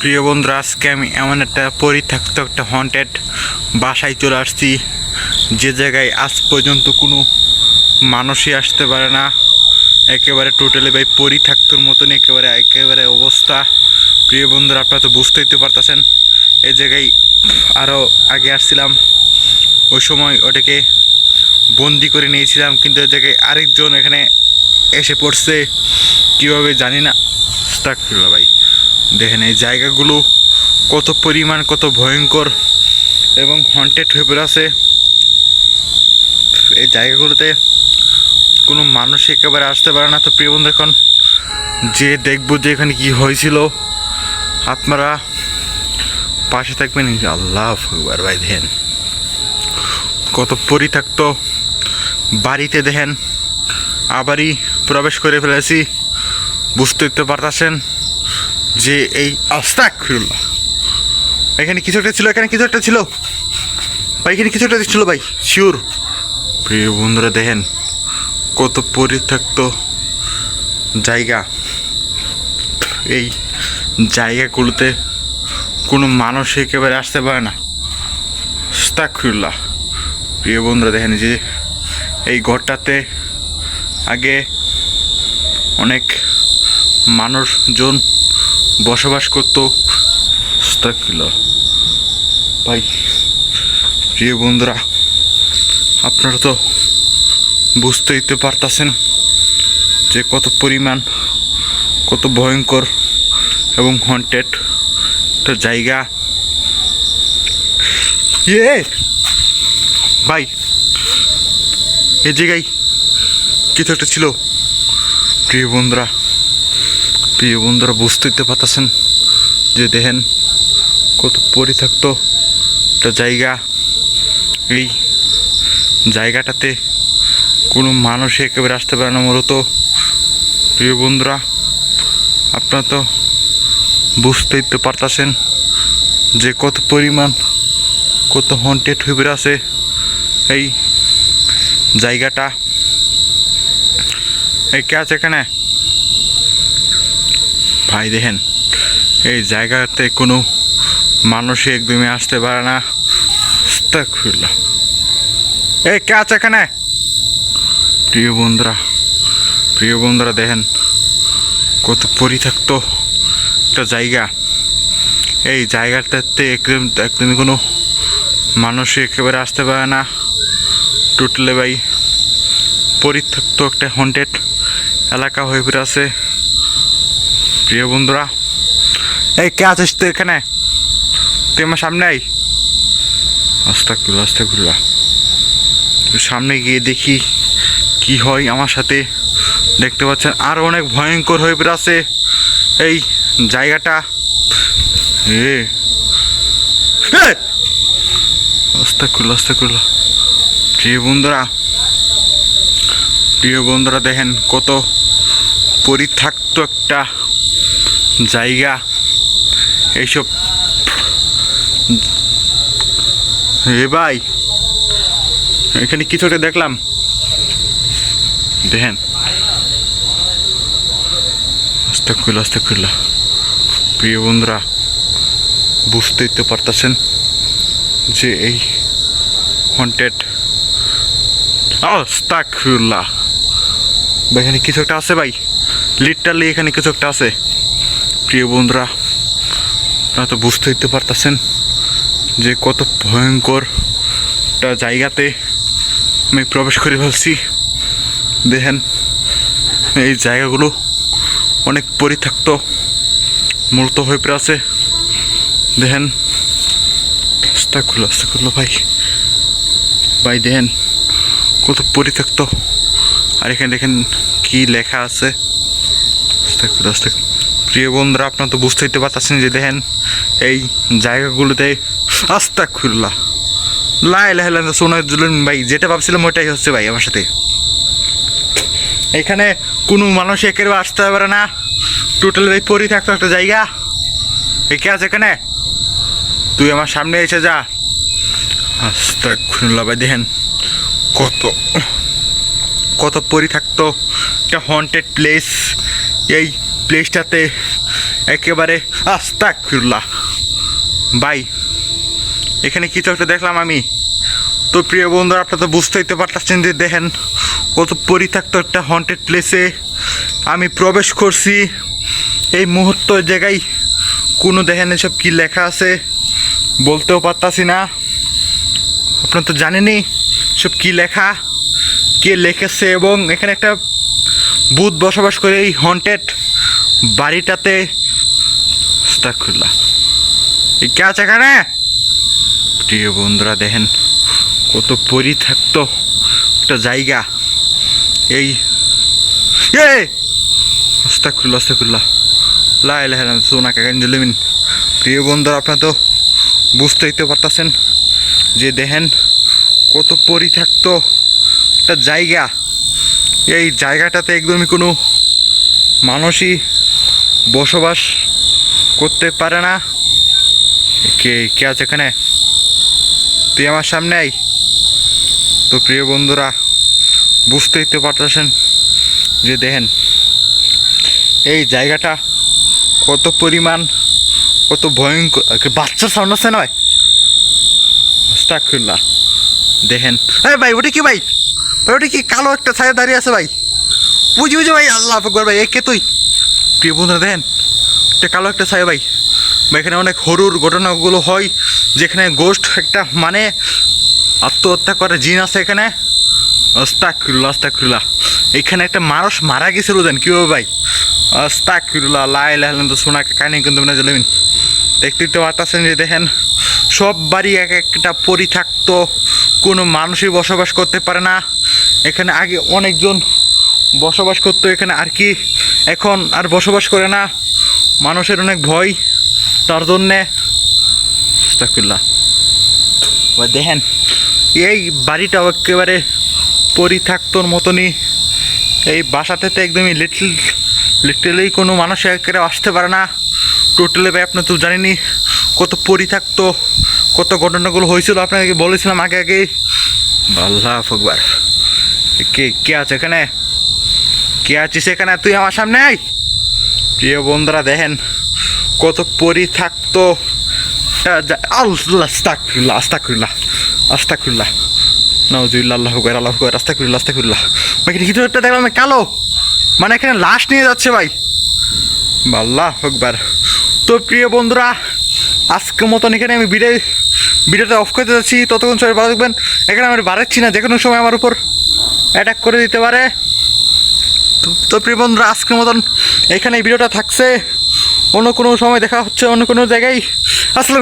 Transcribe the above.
প্রিয় বন্ধুরা, আজকে আমি এমন একটা পরিত্যক্ত একটা হন্টেড বাসায় চলে আসছি। যে জায়গায় আজ পর্যন্ত কোনো মানুষই আসতে পারে না। একেবারে টোটালি ভাই পরিত্যক্তর মতন একেবারে একেবারে অবস্থা। প্রিয় বন্ধুরা, আপনারা তো বুঝতেই তো পারতেছেন এই জায়গায় আরও আগে আসছিলাম। ওই সময় ওটাকে বন্দি করে নিয়েছিলাম, কিন্তু এই জায়গায় আরেকজন এখানে এসে পড়ছে। কীভাবে জানি না। আস্তাগফিরুল্লাহ ভাই। দেখেন এই জায়গাগুলো কত পরিমাণ, কত ভয়ঙ্কর এবং হন্টেড হয়ে পড়ে এই জায়গাগুলোতে কোনো মানুষ একেবারে আসতে পারে না। তো প্রিয় বন্ধু, এখন যে দেখব যে এখানে কি হয়েছিল, আপনারা পাশে থাকবেন আল্লাহ আকবার ভাই, দেখেন। কত পরিত্যক্ত বাড়িতে, দেখেন, আবারই প্রবেশ করে ফেলেছি। বুঝতে তো পারতেছেন। যে এই আস্তাক ফিরুল্লাহ এখানে কিছু একটা ছিল, এখানে কিছু একটা ছিল। ভাই, এখানে কিছু একটা ছিল ভাই, শিওর। প্রিয় বন্ধুরা, দেখেন কত পরিত্যক্ত জায়গা। এই জায়গাগুলোতে কোনো মানুষ একেবারে আসতে পারে না। আস্তাগফিরুল্লাহ প্রিয় বন্ধুরা, দেখেন যে এই ঘরটাতে আগে অনেক মানুষজন বসবাস করতো। ভাই প্রিয় বন্ধুরা আপনারা তো বুঝতেই তো পারতাছেন যে কত পরিমাণ কত ভয়ঙ্কর এবং হন্টেড একটা জায়গা। ইয়ে ভাই এই জায়গায় কিছু একটা ছিল। প্রিয় বন্ধুরা প্রিয় বন্ধুরা বুঝতেই তো পারতেছেন যে দেখেন কত পরিত্যক্ত একটা জায়গা। এই জায়গাটাতে কোনো মানুষ একেবারে আসতে পারে না মূলত। প্রিয় বন্ধুরা, আপনারা তো বুঝতেই তো পারতেছেন যে কত পরিমাণ, কত হন্টেড হয়ে আছে এই জায়গাটা। এই কে আছে এখানে? ভাই, দেখেন, এই জায়গাতে কোনো মানুষই একদমই আসতে পারে না। আস্তাগফিরুল্লাহ। এই, কে আছে এখানে? প্রিয় বন্ধুরা প্রিয় বন্ধুরা, দেখেন, কত পরিত্যক্ত একটা জায়গা। এই জায়গাটাতে একদম, একদমই কোনো মানুষই একেবারে আসতে পারে না। টোটালে ভাই, পরিত্যক্ত একটা হন্টেড এলাকা হয়ে ফিরে আছে। প্রিয় বন্ধুরা, এই কে আছিস তুই এখানে? তুই আমার সামনে আই আস্তা করল আস্তা করল সামনে গিয়ে দেখি কি হয় আমার সাথে। দেখতে পাচ্ছেন আরও অনেক ভয়ঙ্কর হয়ে আছে এই জায়গাটা। এ। আস্তা করল আস্তা করল প্রিয় বন্ধুরা প্রিয় বন্ধুরা দেখেন কত পরিত্যক্ত একটা জায়গা এইসব। এ ভাই, এখানে কিছু একটা দেখলাম? দেখেন। আস্তে খুললো আস্তে খুললো প্রিয় বন্ধুরা, বুঝতেই তো পারতেছেন যে এই হন্টেড আস্তাগফিরুল্লাহ ভাই, এখানে কিছু একটা আছে ভাই। লিটারলি এখানে কিছু একটা আছে। প্রিয় বন্ধুরা, আপনারা তো বুঝতেই তো পারতেছেন যে কত ভয়ঙ্কর একটা জায়গাতে আমি প্রবেশ করে ফেলছি। দেখেন, এই জায়গাগুলো অনেক পরিত্যক্ত, মূলত হয়ে পড়ে আছে। দেখেন আস্তা খুলো আস্তা খুলো ভাই। ভাই, দেখেন, কত পরিত্যক্ত। আর এখানে দেখেন কি লেখা আছে। আস্তে করে আস্তে। প্রিয় বন্ধুরা, আপনারা তো বুঝতেই তো পারতেছেন যে দেখেন, এই জায়গাগুলোতে আস্তা খুল্লা লাই লাই লাই সোনা জুলুন ভাই, যেটা ভাবছিলাম ওইটাই হচ্ছে ভাই আমার সাথে। এখানে কোনো মানুষ একেবারে আসতে পারে না। টোটাল ভাই পরি থাকতো একটা জায়গা। এই কে আছে এখানে। তুই আমার সামনে এসে যা। আস্তা খুল্লা ভাই, দেখেন কত কত পরি থাকতো। একটা হন্টেড প্লেস এই প্লেসটাতে একেবারে আস্তাক ফিরলা বাই এখানে কিছু একটা দেখলাম আমি? তো প্রিয় বন্ধুরা, আপনারা তো বুঝতেই তো পারতেছেন যে দেখেন, কত পরিত্যক্ত একটা হন্টেড প্লেসে আমি প্রবেশ করছি। এই মুহূর্ত জায়গায় কোনো দেখেন এসব কি লেখা আছে বলতেও পারতাছি না। আপনারা তো জানেনই সব কি লেখা, কে লিখেছে এবং এখানে একটা ভূত বসবাস করে এই হন্টেড বাড়িটাতে আস্তাগফিরুল্লাহ। এই কে আছে এখানে? প্রিয় বন্ধুরা, দেখেন কত পরিত্যক্ত একটা জায়গা। এই এ আস্তাগফিরুল্লাহ আস্তাগফিরুল্লাহ লা ইলাহা ইল্লাল্লাহ সুবহানাকা কানজুলিমিন প্রিয় বন্ধুরা, আপনারা তো বুঝতেই তো পারতেছেন যে দেখেন কত পরিত্যক্ত একটা জায়গা। এই জায়গাটাতে একদমই কোনো মানুষই বসবাস করতে পারে না। কে কে আছে এখানে? তুই আমার সামনে আই তো প্রিয় বন্ধুরা, বুঝতেই তো পারতেছেন যে দেখেন, এই জায়গাটা কত পরিমাণ, কত ভয়ঙ্কর বাচ্চার সাউন্ড আছে নয় আস্তাগফিরুল্লাহ। দেখেন এই ভাই, ওটা কি ভাই? ভাই, ওটা কি কালো একটা ছায়া দাঁড়িয়ে আছে ভাই? বুঝি বুঝি ভাই, আল্লাহ ভাই এ কে তুই। প্রিয় বন্ধুরা, দেখেন, এটা কালো একটা ছায়া ভাই। বা এখানে অনেক হরুর ঘটনাগুলো হয়, যেখানে গোস্ট একটা মানে আত্মহত্যা করে জিন আছে এখানে। আস্তাকুল্লা আস্তাকুল্লা এখানে একটা মানুষ মারা গেছিল দেন কীভাবে ভাই? আস্তাকুল্লা লাই লাইলেন তো শোনা কাহিনি কিন্তু না জানবেন দেখতে দেখতে পারতেছেন যে, দেখেন সব বাড়ি এক একটা পরিত্যক্ত কোনো মানুষই বসবাস করতে পারে না। এখানে আগে অনেকজন বসবাস করতো, এখানে আর কি এখন আর বসবাস করে না। মানুষের অনেক ভয়, তার জন্যে। দেখেন, এই বাড়িটাও একেবারে পরিত্যক্তর মতনই। এই বাসাতে তো একদমই লিটল লিটারেলি কোনো মানুষ একেবারে আসতে পারে না। টোটালি ভাই, আপনি তো জানেনই কত পরিত্যক্ত, কত ঘটনাগুলো হয়েছিল। আপনাকে বলেছিলাম আগে আগে আল্লাহ ফকবার কে কে আছে এখানে? কে আছিস এখানে? তুই আমার সামনে আয়। প্রিয় বন্ধুরা, দেখেন কত পরিত্যক্ত। আল্লাহ আস্তাকুল্লাহ আস্তাকুল্লাহ আস্তাকুল্লাহ নজুল্লাহ আল্লাহ আকবর আল্লাহ আকবর আস্তাকুল্লাহ আস্তাকুল্লাহ এখানে কিছু দেখলাম, কালো। মানে এখানে লাশ নিয়ে যাচ্ছে ভাই। আল্লাহ আকবর। তো প্রিয় বন্ধুরা আজকের মতন এখানে আমি ভিডিও ভিডিওটা অফ করতে যাচ্ছি। ততক্ষণ সবাই ভালো থাকবেন। এখানে আমি বাড়াচ্ছি না যে কোনো সময় আমার উপর অ্যাটাক করে দিতে পারে। তো- প্রিয় বন্ধুরা, আজকের মতন এখানে ভিডিওটা থাকছে। অন্য কোনো সময় দেখা হচ্ছে অন্য কোনো জায়গায়। আসলে